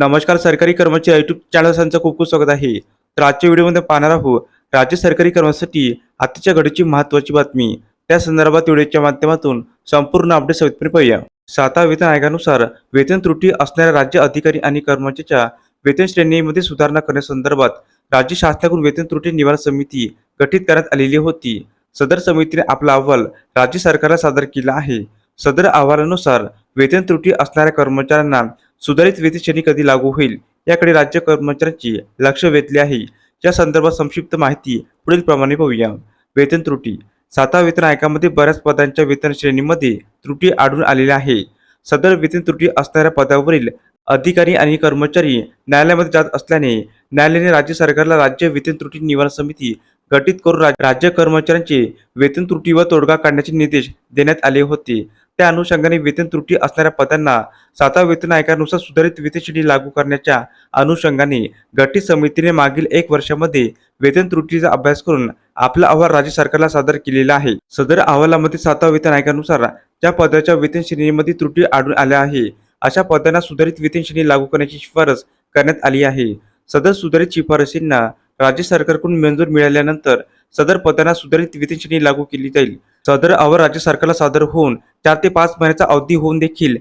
नमस्कार सरकारी कर्मचारी युट्यूब चॅनल खूप खूप स्वागत आहे. तर आजच्या व्हिडिओमध्ये पाहणार आहोत राज्य सरकारी कर्मचाऱ्यांसाठी आताच्या घडीची महत्त्वाची बातमी. त्या संदर्भात व्हिडिओच्या माध्यमातून संपूर्ण अपडेट सवितपणे पाहूया. साता वेतन आयोगानुसार वेतन त्रुटी असणाऱ्या राज्य अधिकारी आणि कर्मचाऱ्याच्या वेतन श्रेणीमध्ये सुधारणा करण्यासंदर्भात राज्य शासनाकडून वेतन त्रुटी निवारण समिती गठीत करण्यात आलेली होती. सदर समितीने आपला अहवाल राज्य सरकारला सादर केला आहे. सदर अहवालानुसार वेतन त्रुटी असणाऱ्या कर्मचाऱ्यांना सुधारित वेतन श्रेणी कधी लागू होईल याकडे राज्य कर्मचाऱ्यांची लक्ष वेधले आहे. या संदर्भात संक्षिप्त माहिती पुढील प्रमाणे पाहूया. वेतन त्रुटी. साता वेतन आयोगामध्ये बऱ्याच पदांच्या वेतन श्रेणीमध्ये त्रुटी आढळून आलेल्या आहे. सदर वेतन त्रुटी असणाऱ्या पदावरील अधिकारी आणि कर्मचारी न्यायालयामध्ये जात असल्याने न्यायालयाने राज्य सरकारला राज्य वेतन त्रुटी निवारण समिती गठीत करून राज्य कर्मचाऱ्यांचे वेतन त्रुटीवर तोडगा काढण्याचे निर्देश देण्यात आले होते. त्या अनुषंगाने वेतन त्रुटी असणाऱ्या पदांना सातवा वेतन आयोगानुसार सुधारित वेतन श्रेणी लागू करण्याच्या अनुषंगाने गठीत समितीने मागील एक वर्षामध्ये वेतन त्रुटीचा अभ्यास करून आपला अहवाल राज्य सरकारला सादर केलेला आहे. सदर अहवालामध्ये सातवा वेतन आयोगानुसार ज्या पदाच्या वेतन श्रेणीमध्ये त्रुटी आढळून आल्या आहे अशा पदांना सुधारित वेतन श्रेणी लागू करण्याची शिफारस करण्यात आली आहे. सदर सुधारित शिफारसींना राज्य सरकारकडून मंजूर मिळाल्यानंतर सदर पदांना सुधारित वेतन श्रेणी लागू केली जाईल. सदर अहवाल राज्य सरकारला सादर होऊन चार ते पाच महिन्याचा अवधी होऊन देखील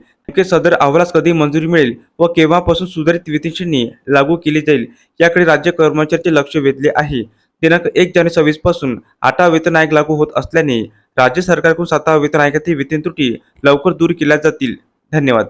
सदर अहवालास कधी मंजुरी मिळेल व केव्हापासून सुधारित वेतन लागू केली जाईल याकडे राज्य कर्मचाऱ्याचे लक्ष वेधले आहे. दिनांक एक जानेवारी सव्वीसपासून आठवा वेतन आयोग लागू होत असल्याने राज्य सरकारकडून सातवा वेतन आयोगातील वेतन त्रुटी लवकर दूर केल्या जातील. धन्यवाद.